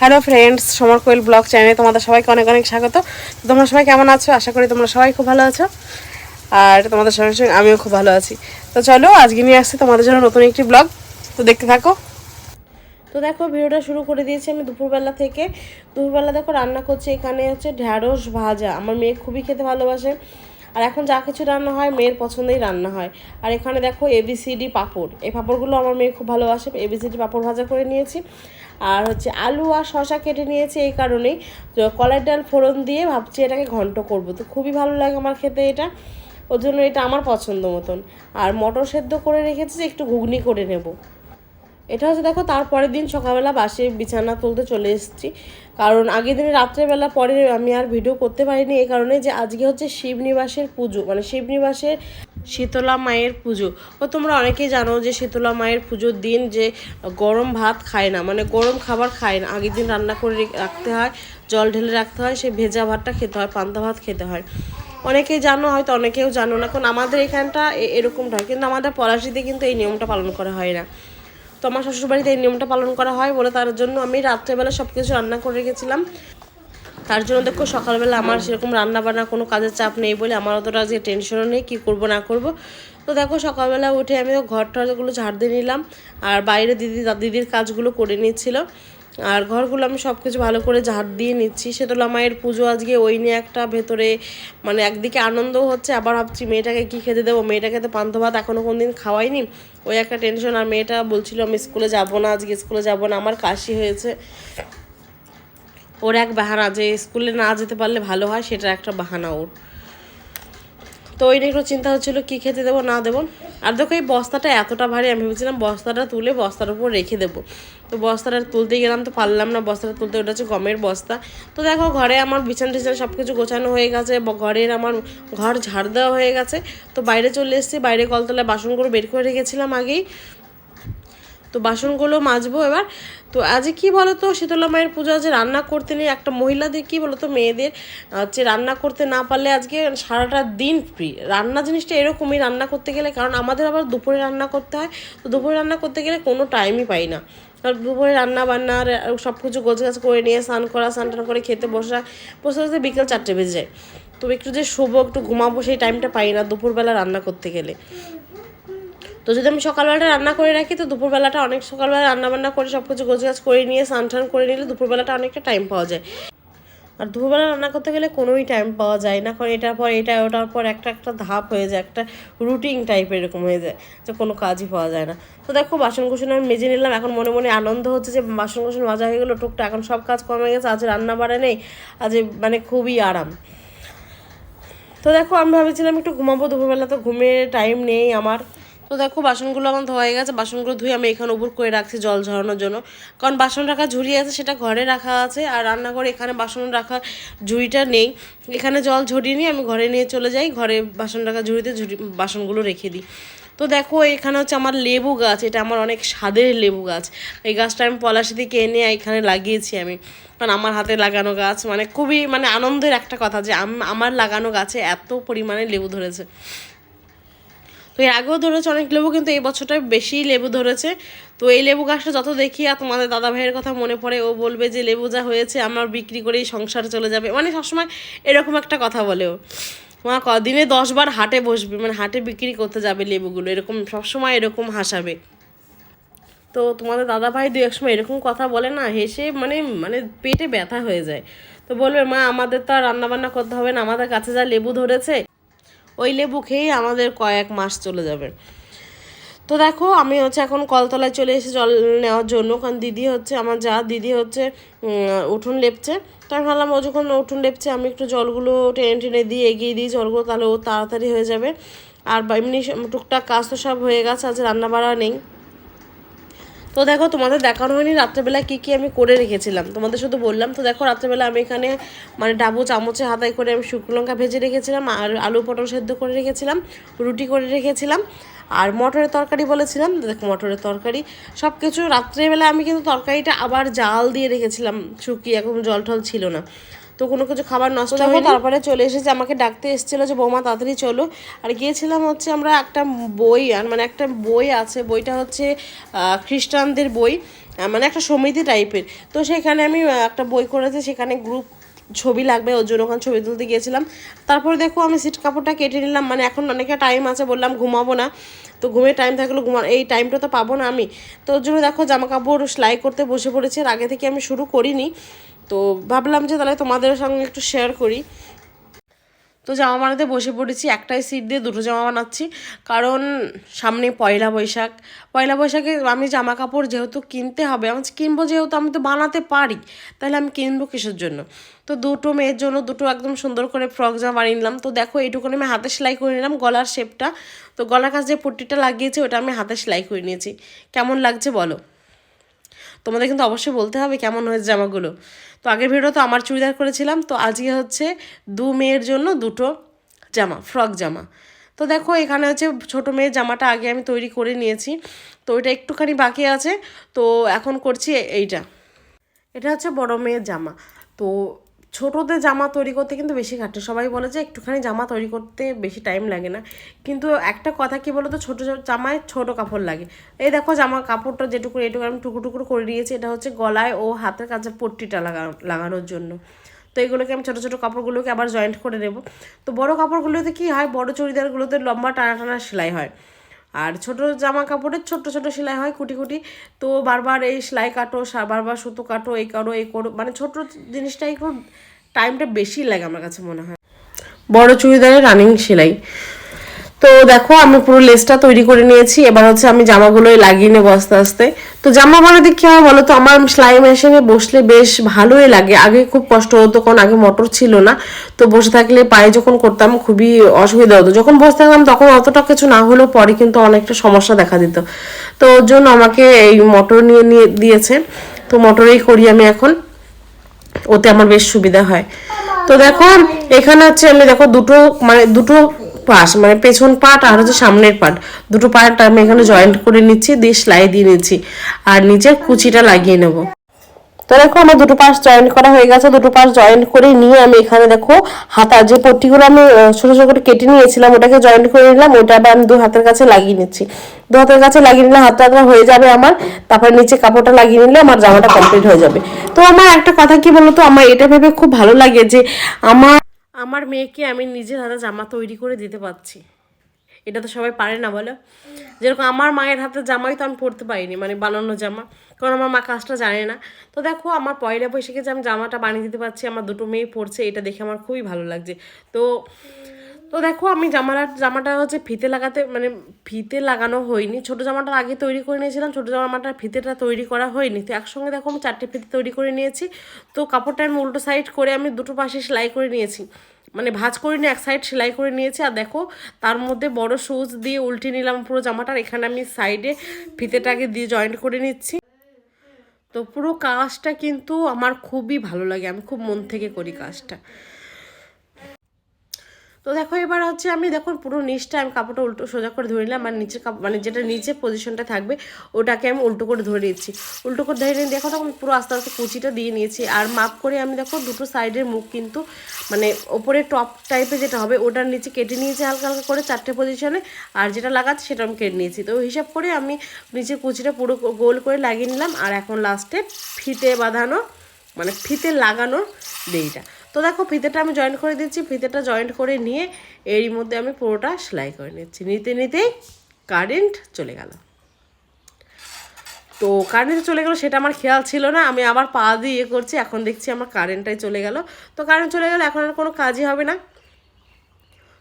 Hello friends Samar Koyel blog চ্যানেলে তোমাদের সবাইকে অনেক অনেক স্বাগত। তোমরা সবাই কেমন আছো? আশা করি তোমরা সবাই খুব ভালো আছো। আর তোমাদের সঙ্গে সঙ্গে আমিও খুব ভালো আছি। তো চলো, আজকে নিয়ে আসছি তোমাদের জন্য নতুন একটি ব্লগ তো দেখতে থাকো। তো দেখো, ভিডিওটা শুরু করে দিয়েছি আমি দুপুরবেলা থেকে। দুপুরবেলা দেখো রান্না করছি, এখানে হচ্ছে ঢ্যাঁড়স ভাজা। আমার মেয়ে খুবই খেতে ভালোবাসে। আর এখন যা কিছু রান্না হয় মেয়ের পছন্দেই রান্না হয়। আর এখানে দেখো এবিসিডি পাঁপড়। এই পাঁপড়গুলো আমার মেয়ে খুব ভালোবাসে। এবিসিডি পাঁপড় ভাজা করে নিয়েছি। আর হচ্ছে আলু আর শশা কেটে নিয়েছি এই কারণেই। কলার ডাল ফোড়ন দিয়ে ভাবছি এটাকে ঘন্ট করব। তো খুবই ভালো লাগে আমার খেতে এটা। ওর জন্য এটা আমার পছন্দ মতন। আর মটর সেদ্ধ করে রেখেছি যে একটু ঘুগনি করে নেব। এটা হচ্ছে দেখো তারপরের দিন সকালবেলা বাসে বিছানা তুলতে চলে এসেছি। কারণ আগের দিনে রাত্রেবেলা পরে আমি আর ভিডিও করতে পারিনি এই কারণে যে আজকে হচ্ছে শিবনিবাসের পুজো মানে শিবনিবাসের শীতলা মায়ের পুজো। ও তোমরা অনেকেই জানো যে শীতলা মায়ের পুজোর দিন যে গরম ভাত খায় না মানে গরম খাবার খায় না। আগের দিন রান্না করে রাখতে হয়, জল ঢেলে রাখতে হয় সে ভেজা ভাতটা খেতে হয়, পান্তা ভাত খেতে হয়। অনেকেই জানো, হয়তো অনেকেও জানো না, কারণ আমাদের এখানটা এরকমটা হয়। কিন্তু আমাদের পলাশিতে কিন্তু এই নিয়মটা পালন করা হয় না। তো আমার শ্বশুরবাড়িতে এই নিয়মটা পালন করা হয় বলে তার জন্য আমি রাত্রেবেলা সব কিছু রান্না করে রেখেছিলাম। তার জন্য দেখো সকালবেলা আমার সেরকম রান্না বান্না কোনো কাজের চাপ নেই বলে আমার অতটা আজকে টেনশনও নেই, কী করব না করব। তো দেখো সকালবেলা উঠে আমি ঘর টরগুলো ঝাড় দিয়ে নিলাম। আর বাইরে দিদি দিদির কাজগুলো করে নিচ্ছিল আর ঘরগুলো আমি সব কিছু ভালো করে ঝাড় দিয়ে নিচ্ছি। শীতলা মায়ের পুজো আজকে, ওই নিয়ে একটা ভেতরে মানে একদিকে আনন্দও হচ্ছে, আবার ভাবছি মেয়েটাকে কী খেতে দেবো? মেয়েটাকে তো পান্তা ভাত এখনও কোনো দিন খাওয়াইনি। ওই একটা টেনশন আর মেয়েটা বলছিল, আমি স্কুলে যাব না, আজকে স্কুলে যাব না। আমার কাশি হয়েছে। ওর এক বাহানা, যে স্কুলে না যেতে পারলে ভালো হয় সেটা একটা বাহানা ওর। তো ওই নিয়ে একটু চিন্তা হচ্ছিল, কী খেতে দেবো, না দেবো। আর দেখো, এই বস্তাটা এতটা ভারী, আমি ভেবেছিলাম বস্তাটা তুলে বস্তার উপর রেখে দেবো। তো বস্তাটা তুলতে গেলাম, তো পারলাম না বস্তাটা তুলতে, ওটা হচ্ছে গমের বস্তা। তো দেখো ঘরে আমার বিছান টিছান সব কিছু গোছানো হয়ে গেছে ঘরের আমার ঘর ঝাড় দেওয়া হয়ে গেছে। তো বাইরে চলে এসেছি, বাইরে কলতলায় বাসনগুলো বের করে রেখেছিলাম আগেই। তো বাসনগুলো মাজবো এবার। তো আজকে কি বলো তো শীতলা মায়ের পুজো আছে রান্না করতে নেই, একটা মহিলাদের কি বলো তো মেয়েদের হচ্ছে রান্না করতে না পারলে আজকে সারাটা দিন ফ্রি রান্না জিনিসটা এরকমই রান্না করতে গেলে, কারণ আমাদের আবার দুপুরে রান্না করতে হয়, তো দুপুরে রান্না করতে গেলে কোনো টাইমই পাই না। আর দুপুরে রান্না বান্না সব কিছু গোছ গাছ করে নিয়ে স্নান করা, স্নান টান করে খেতে বসা বসে বসে বিকেল চারটে বেজে যায়। তো একটু যে শুভ একটু ঘুমাবো সেই টাইমটা পাই না দুপুরবেলা রান্না করতে গেলে। তো যদি আমি সকালবেলাটা রান্না করে রাখি, তো দুপুরবেলাটা অনেক সকালবেলা রান্না বান্না করে, সব কিছু গোছ গাছ করে নিয়ে স্নান টান করে নিলে দুপুরবেলাটা অনেকটা টাইম পাওয়া যায়। আর দুপুরবেলা রান্না করতে গেলে কোনোই টাইম পাওয়া যায় না, কারণ এটার পর এটা, ওটার পর একটা একটা ধাপ হয়ে যায়, একটা রুটিন টাইপের এরকম হয়ে যায় যে কোনো কাজই পাওয়া যায় না। তো দেখো, বাসন কুসন আমি মেজে নিলাম, এখন মনে মনে আনন্দ হচ্ছে যে বাসন কুসন মাজা হয়ে গেলো টুকটা এখন সব কাজ কমে গেছে, আজ রান্না বাড়া নেই, আজ মানে খুবই আরাম। তো দেখো, আমি ভাবছিলাম একটু ঘুমাবো, দুপুরবেলা তো ঘুমের টাইম নেই আমার। তো দেখো, বাসনগুলো আমার ধোয়া হয়ে গেছে, বাসনগুলো ধুয়ে আমি এখানে উপর করে রাখছি জল ঝরানোর জন্য। কারণ বাসন রাখা ঝুড়ি আছে, সেটা ঘরে রাখা আছে, আর রান্নাঘরে এখানে বাসন রাখার ঝুড়িটা নেই। এখানে জল ঝরিয়ে নিয়ে আমি ঘরে নিয়ে চলে যাই, ঘরে বাসন রাখা ঝুড়িতে ঝুড়ি, বাসনগুলো রেখে দিই। তো দেখো, এখানে হচ্ছে আমার লেবু গাছ, এটা আমার অনেক স্বাদের লেবু গাছ। এই গাছটা আমি পলাশি থেকে এনে এখানে লাগিয়েছি আমি। কারণ আমার হাতে লাগানো গাছ মানে খুবই মানে আনন্দের একটা কথা যে আম- আমার লাগানো গাছে এত পরিমাণে লেবু ধরেছে। এর আগেও ধরেছে অনেক লেবু, কিন্তু এই বছরটায় বেশি লেবু ধরেছে। তো এই লেবু গাছটা যত দেখি, আর তোমাদের দাদা ভাইয়ের কথা মনে পড়ে, ও বলবে যে লেবু যা হয়েছে, আমার বিক্রি করেই সংসার চলে যাবে। মানে সবসময় এরকম একটা কথা বলে ও। মা, কদিনে দশ বার হাটে বসবে মানে হাটে বিক্রি করতে যাবে লেবুগুলো, এরকম সবসময় এরকম হাসাবে। তো তোমাদের দাদা ভাই দু এক সময় এরকম কথা বলে না, হেসে মানে মানে পেটে ব্যথা হয়ে যায়। তো বলবে, মা, আমাদের তো আর রান্নাবান্না করতে হবে না, আমাদের কাছে যা লেবু ধরেছে ওই লেবু খেয়েই আমাদের কয়েক মাস চলে যাবে। তো দেখো, আমি হচ্ছে এখন কলতলায় চলে এসে জল নেওয়ার জন্য, কারণ দিদি হচ্ছে আমার যা, দিদি হচ্ছে উঠুন লেপছে। তো আমি ভাবলাম, ও যখন উঠুন লেপছে, আমি একটু জলগুলো টেনে টেনে দিয়ে এগিয়ে দিই, জলগুলো তাহলে ও তাড়াতাড়ি হয়ে যাবে। আর এমনি টুকটাক কাজ তো সব হয়ে গেছে, আজ রান্না বাড়া নেই। তো দেখো, তোমাদের দেখানো হয়নি রাত্রেবেলা কী কী আমি করে রেখেছিলাম। তোমাদের শুধু বললাম, তো দেখো, রাত্রেবেলা আমি এখানে মানে ডাবু চামচে হাতায় করে আমি শুকনো লঙ্কা ভেজে রেখেছিলাম, আর আলু পটল সেদ্ধ করে রেখেছিলাম, রুটি করে রেখেছিলাম, আর মটরের তরকারি বলেছিলাম, দেখো মটরের তরকারি সব কিছু রাত্রেবেলা আমি কিন্তু তরকারিটা আবার জাল দিয়ে রেখেছিলাম, শুকিয়ে, এখন জল টল ছিল না। তো কোনো কিছু খাবার নষ্ট হয়ে তারপরে চলে এসেছে আমাকে ডাকতে এসেছিল যে বৌমা তাড়াতাড়ি চলো। আর গিয়েছিলাম হচ্ছে আমরা একটা বই আর মানে একটা বই আছে বইটা হচ্ছে খ্রিস্টানদের বই মানে একটা সমিতি টাইপের। তো সেখানে আমি একটা বই করেছি সেখানে গ্রুপ ছবি লাগবে ওর জন্য ওখানে ছবি তুলতে গিয়েছিলাম। তারপরে দেখো আমি সিট কাপড়টা কেটে নিলাম মানে এখন অনেকটা টাইম আছে বললাম ঘুমাবো না। তো ঘুমের টাইম থাকলে ঘুমা এই টাইমটা তো পাবো না আমি। তো ওর জন্য দেখো জামা কাপড় সেলাই করতে বসে পড়েছি আর আগে থেকে আমি শুরু করিনি। তো ভাবলাম যে তাহলে তোমাদের সঙ্গে একটু শেয়ার করি। তো জামা বানাতে বসে পড়েছি, একটাই সিট দিয়ে দুটো জামা বানাচ্ছি। কারণ সামনে পয়লা বৈশাখ। পয়লা বৈশাখে আমি জামা কাপড় যেহেতু কিনতে হবে, আমি কিনবো যেহেতু আমি তো বানাতে পারি, তাহলে আমি কিনবো কিসের জন্য? তো দুটো মেয়ের জন্য দুটো একদম সুন্দর করে ফ্রক জামা বানিয়ে নিলাম। তো দেখো এইটুকুনি আমি হাতে সেলাই করে নিলাম গলার শেপটা তো গলার কাছে যে পট্টিটা লাগিয়েছি, ওটা আমি হাতে সেলাই করে নিয়েছি। কেমন লাগছে বলো? তোমাদের কিন্তু অবশ্যই বলতে হবে কেমন হয়েছে জামাগুলো। তো আগের ভিডিও তো আমার চুড়িদার করেছিলাম, তো আজকে হচ্ছে দু মেয়ের জন্য দুটো জামা, ফ্রক জামা। তো দেখো এখানে হচ্ছে ছোটো মেয়ের জামাটা আগে আমি তৈরি করে নিয়েছি, তো ওইটা একটুখানি বাকি আছে, তো এখন করছি এইটা। এটা হচ্ছে বড় মেয়ের জামা, তো ছোটোদের জামা তৈরি করতে কিন্তু বেশি খাটে। সবাই বলে যে একটুখানি জামা তৈরি করতে বেশি টাইম লাগে না। কিন্তু একটা কথা কি বলো তো ছোটো জামায় ছোটো কাপড় লাগে। এই দেখো জামা কাপড়টা যেটুকু এটুকু আমি টুকরো টুকরো করে দিয়েছি এটা হচ্ছে গলায় ও হাতের কাছে পট্টিটা লাগানো লাগানোর জন্য। তো এগুলোকে আমি ছোটো ছোটো কাপড়গুলোকে আবার জয়েন্ট করে দেবো তো বড় কাপড়গুলোতে কি হয়? বড় চুড়িদারগুলোতে লম্বা টানা টানা সেলাই হয়। আর ছোট জামা কাপড়ের ছোট ছোট সেলাই হয় কুটি কুটি। তো বারবার এই সেলাই কাটো বারবার সুতো কাটো, এই করো এই করো মানে ছোট জিনিসটা একটু টাইমটা বেশি লাগে আমার কাছে মনে হয়। বড় চুড়িদারে রানিং সেলাই। তো দেখো, আমি পুরো লেসটা তৈরি করে নিয়েছি। এবার হচ্ছে আমি জামাগুলোই লাগিয়ে নেব আস্তে আস্তে। তো জামা বানাতে কি হয় বলো তো? আমার সেলাই মেশিনে বসলে বেশ ভালোই লাগে। আগে খুব কষ্ট হতো, কারণ আগে মোটর ছিল না। তো বসে থাকলে পায়ে যখন করতাম খুবই অসুবিধা হতো। যখন বসে থাকতাম তখন অতটা কিছু না হলেও পরে কিন্তু অনেকটা সমস্যা দেখা দিত। তো ওর জন্য আমাকে এই মোটর নিয়ে নিয়ে দিয়েছে। তো মোটরেই করি আমি এখন। ওতে আমার বেশ সুবিধা হয়। তো দেখো, এখানে হচ্ছে আমি দেখো দুটো মানে দুটো পাশ মানে পেছন পাট আর হচ্ছে সামনের পাট। দুটো পাট আমি এখানে জয়েন্ট করে নিচ্ছি, দিয়ে সেলাই দিয়ে নিচ্ছি। আর নিচে কুচিটা লাগিয়ে নেব। তো দেখো, আমার দুটো পাশ জয়েন্ট করা হয়ে গেছে। দুটো পাশ জয়েন্ট করে নিয়ে আমি এখানে দেখো, হাতা যে পট্টিগুলো আমি ছোটো ছোট করে কেটে নিয়েছিলাম, ওটাকে জয়েন্ট করে নিলাম। ওটা আবার আমি দু হাতের কাছে লাগিয়ে নিচ্ছি। দু হাতের কাছে লাগিয়ে নিলে হাতটা হয়ে যাবে আমার। তারপরে নিচে কাপড়টা লাগিয়ে নিলে আমার জামাটা কমপ্লিট হয়ে যাবে। তো আমার একটা কথা কি বলতো? আমার এটা ভেবে খুব ভালো লাগে যে আমার আমার মেয়েকে আমি নিজের হাতে জামা তৈরি করে দিতে পারছি। এটা তো সবাই পারে না, বলো? যেরকম আমার মায়ের হাতে জামাই তো আমি পরতে পারিনি মানে বানানো জামা। কারণ আমার মা কাজটা জানে না। তো দেখো, আমার পয়লা বৈশাখে যে আমি জামাটা বানিয়ে দিতে পারছি, আমার দুটো মেয়ে পড়ছে এটা দেখে আমার খুবই ভালো লাগছে। তো তো দেখো, আমি জামাটা জামাটা হচ্ছে ফিতে লাগাতে মানে ফিতে লাগানো হয়নি। ছোটো জামাটা আগে তৈরি করে নিয়েছিলাম, ছোটো জামাটার ফিতেটা তৈরি করা হয়নি। তো একসঙ্গে দেখো, আমি চারটে ফিতে তৈরি করে নিয়েছি। তো কাপড়টা আমি উল্টো সাইড করে আমি দুটো পাশে সেলাই করে নিয়েছি। মানে ভাঁজ করে নিয়ে এক সাইড সেলাই করে নিয়েছি। আর দেখো, তার মধ্যে বড় সুচ দিয়ে উল্টে নিলাম পুরো জামাটার এখানে আমি সাইডে ফিতেটাকে দিয়ে জয়েন্ট করে নিচ্ছি। তো পুরো কাজটা কিন্তু আমার খুবই ভালো লাগে। আমি খুব মন থেকে করি কাজটা। তো দেখো, এবার হচ্ছে আমি দেখো পুরো নিচটা আমি কাপড়টা উল্টো সোজা করে ধরে নিলাম আর নিচে কাপ- মানে যেটা নিচে পজিশনটা থাকবে, ওটাকে আমি উল্টো করে ধরে নিচ্ছি। উল্টো করে ধরে নিয়ে দেখো, তখন পুরো আস্তে আস্তে কুচিটা দিয়ে নিয়েছি। আর মাপ করে আমি দেখো, দুটো সাইডের মুখ কিন্তু মানে ওপরে টপ টাইপের যেটা হবে, ওটার নিচে কেটে নিয়েছি হালকা হালকা করে চারটে পজিশনে আর যেটা লাগাচ্ছি সেটা আমি কেটে নিয়েছি। তো হিসাব করে আমি নিচে কুচিটা পুরো গোল করে লাগিয়ে নিলাম, আর এখন লাস্টে ফিতে বাঁধানো মানে ফিতে লাগানোর দেইটা। তো দেখো, ফিতেটা আমি জয়েন্ট করে দিচ্ছি। ফিতেটা জয়েন্ট করে নিয়ে এরই মধ্যে আমি পুরোটা সেলাই করে নিচ্ছি। নিতে নিতেই কারেন্ট চলে গেল। তো কারেন্ট চলে গেলো সেটা আমার খেয়াল ছিল না। আমি আবার পা দিয়ে ইয়ে করছি, এখন দেখছি আমার কারেন্টটাই চলে গেল। তো কারেন্ট চলে গেলে, এখন আর কোনো কাজই হবে না।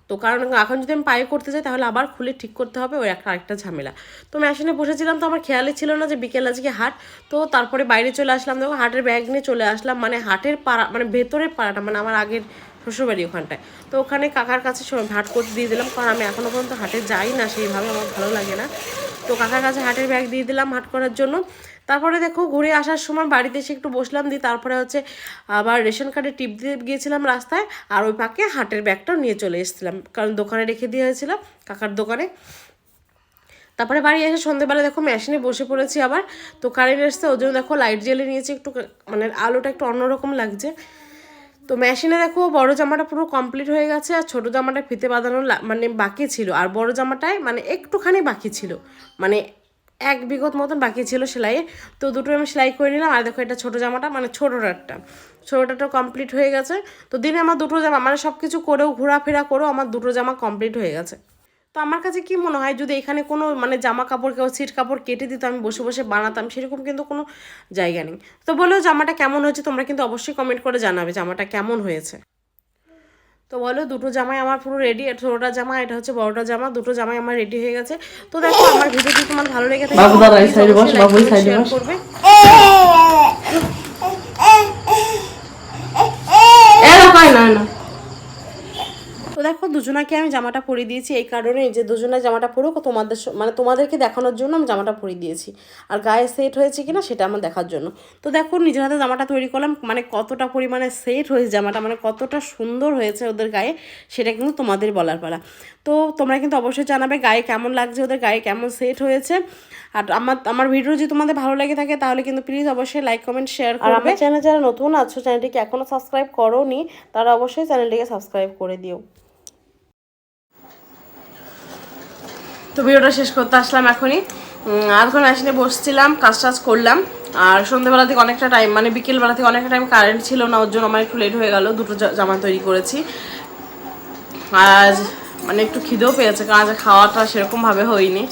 তো কারণ এখন যদি আমি পায়ে করতে যাই, তাহলে আবার খুলে ঠিক করতে হবে ওই একটা আরেকটা ঝামেলা। তো মেশিনে বসেছিলাম তো আমার খেয়ালে ছিল না যে বিকেল আজকে হাট। তো তারপরে বাইরে চলে আসলাম, দেখো হাটের ব্যাগ নিয়ে চলে আসলাম মানে হাটের পাড়া মানে ভেতরের পাড়াটা মানে আমার আগের শ্বশুরবাড়ি ওখানটায়। তো ওখানে কাকার কাছে হাট করতে দিয়ে দিলাম, কারণ আমি এখনও পর্যন্ত হাটে যাই না সেইভাবে, আমার ভালো লাগে না। তো কাকার কাছে হাটের ব্যাগ দিয়ে দিলাম হাট করার জন্য। তারপরে দেখো ঘুরে আসার সময় বাড়িতে এসে একটু বসলাম, দিয়ে তারপরে হচ্ছে আবার রেশন কার্ডে টিপ দিয়ে গিয়েছিলাম রাস্তায়, আর ওই পাকে হাটের ব্যাগটাও নিয়ে চলে এসেছিলাম, কারণ দোকানে রেখে দিয়ে হয়েছিল কাকার দোকানে। তারপরে বাড়ি এসে সন্ধ্যেবেলা দেখো মেশিনে বসে পড়েছি আবার, তো কারেন্ট এসছে, ওই জন্য দেখো লাইট জ্বেলে নিয়েছি, একটু মানে আলোটা একটু অন্যরকম লাগছে। তো মেশিনে দেখো বড় জামাটা পুরো কমপ্লিট হয়ে গেছে আর ছোটো জামাটা ফিতে বাঁধানো মানে বাকি ছিল। আর বড় জামাটায় মানে একটুখানি বাকি ছিল। মানে এক বিগত মতন বাকি ছিল সেলাইয়ে। তো দুটো আমি সেলাই করে নিলাম। আর দেখো এটা ছোটো জামাটা মানে ছোটোটারটা। ছোটোটাটা কমপ্লিট হয়ে গেছে। তো দিনে আমার দুটো জামা মানে সব কিছু করেও ঘোরাফেরা করেও আমার দুটো জামা কমপ্লিট হয়ে গেছে। তো আমার কাছে কি মনে হয় যদি এখানে কোনো মানে জামা কাপড় কেউ সিট কাপড় কেটে দিত আমি বসে বসে বানাতাম সেরকম কিন্তু কোনো জায়গা নেই। তো বলো জামাটা কেমন হয়েছে তোমরা কিন্তু অবশ্যই কমেন্ট করে জানাবে জামাটা কেমন হয়েছে। তো বলো দুটো জামাই আমার পুরো রেডি ছোটোটা জামা এটা হচ্ছে বড়টা জামা দুটো জামাই আমার রেডি হয়ে গেছে। তো দেখো আমার ভিডিও যদি তোমার ভালো লেগে থাকে বাবু দাঁড়া, এই please side এ বস, অবশ্যই like বাবু এই করে side এ share বস। করবে এ দেখো না না তো দেখো দুজনাকে আমি জামাটা পরিয়ে দিয়েছি। এই কারণে যে দুজনের জামাটা পরুক তোমাদের মানে তোমাদেরকে দেখানোর জন্য আমি জামাটা পরিয়ে দিয়েছি। আর গায়ে সেট হয়েছে কিনা সেটা আমার দেখার জন্য। তো দেখো নিজের হাতে জামাটা তৈরি করলাম। মানে কতটা পরিমাণে সেট হয়েছে জামাটা মানে কতটা সুন্দর হয়েছে ওদের গায়ে সেটা কিন্তু তোমাদের বলার পালা। তো তোমরা কিন্তু অবশ্যই জানাবে গায়ে কেমন লাগছে ওদের গায়ে কেমন সেট হয়েছে। আর আমার আমার ভিডিও যদি তোমাদের ভালো লাগে থাকে তাহলে কিন্তু প্লিজ অবশ্যই লাইক কমেন্ট শেয়ার করবে। আর আমার চ্যানেল যারা নতুন আছো চ্যানেলটিকে এখনও সাবস্ক্রাইব করো নি তারা অবশ্যই চ্যানেলটিকে সাবস্ক্রাইব করে দিও। তো ভিডিওটা শেষ করতে আসলাম এখনই। আধখন আসলে বসছিলাম কাজ টাজ করলাম। আর সন্ধ্যেবেলা থেকে অনেকটা টাইম মানে বিকেলবেলা থেকে অনেকটা টাইম কারেন্ট ছিল না, ওর জন্য আমার একটু লেট হয়ে গেল, দুটো জামা তৈরি করেছি। আজ মানে একটু খিদেও পেয়েছে, কারণ আজ খাওয়াটা সেরকমভাবে হয়নি।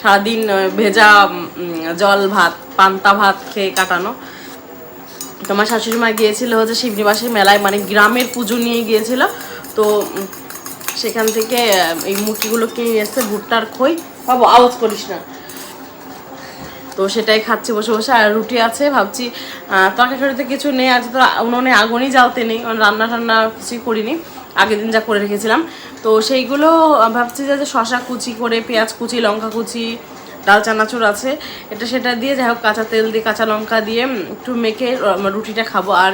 সারাদিন ভেজা জল ভাত, পান্তা ভাত খেয়ে কাটানো। তোমার শাশুড়ি মা গিয়েছিল হচ্ছে শিবনিবাসের মেলায় মানে গ্রামের পুজো নিয়ে গিয়েছিল। তো সেখান থেকে এই মুরগিগুলো কিনে এসছে ভুট্টার খই। বাবু, আওয়াজ করিস না। তো সেটাই খাচ্ছি বসে বসে, আর রুটি আছে, ভাবছি তরকারিতে কিছু নেই, আজ তো উনুনে আগুনই জ্বালতে নেই রান্না টান্না কিছুই করিনি, আগের দিন যা করে রেখেছিলাম। তো সেইগুলো ভাবছি যে শশা কুচি করে, পেঁয়াজ কুচি, লঙ্কা কুচি, ডাল চানাচুর আছে, এটা সেটা দিয়ে যাই হোক, কাঁচা তেল দিয়ে, কাঁচা লঙ্কা দিয়ে একটু মেখে, রুটিটা খাব। আর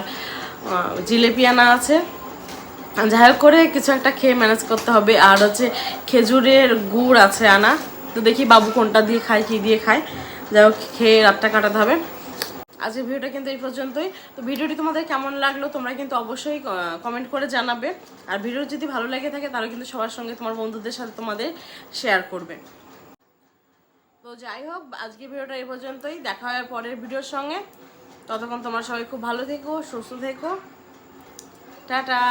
জিলেপি আনা আছে যাই হোক করে কিছু একটা খেয়ে ম্যানেজ করতে হবে। আর হচ্ছে খেজুরের গুড় আছে আনা। তো দেখি বাবু কোনটা দিয়ে খায়, কি দিয়ে খায়। যাই হোক, খেয়ে রাতটা কাটাতে হবে। আজকের ভিডিওটা কিন্তু এই পর্যন্তই। তো ভিডিওটি তোমাদের কেমন লাগল তোমরা কিন্তু অবশ্যই কমেন্ট করে জানাবে। আর ভিডিও যদি ভালো লেগে থাকে তাহলে কিন্তু সবার সঙ্গে তোমার বন্ধুদের সাথে তোমাদের শেয়ার করবে। তো যাই হোক, আজকের ভিডিওটা এই পর্যন্তই। দেখা হয় পরের ভিডিওর সঙ্গে। ততক্ষণ তোমার সবাই খুব ভালো থেকো, সুস্থ থেকো। টাটা।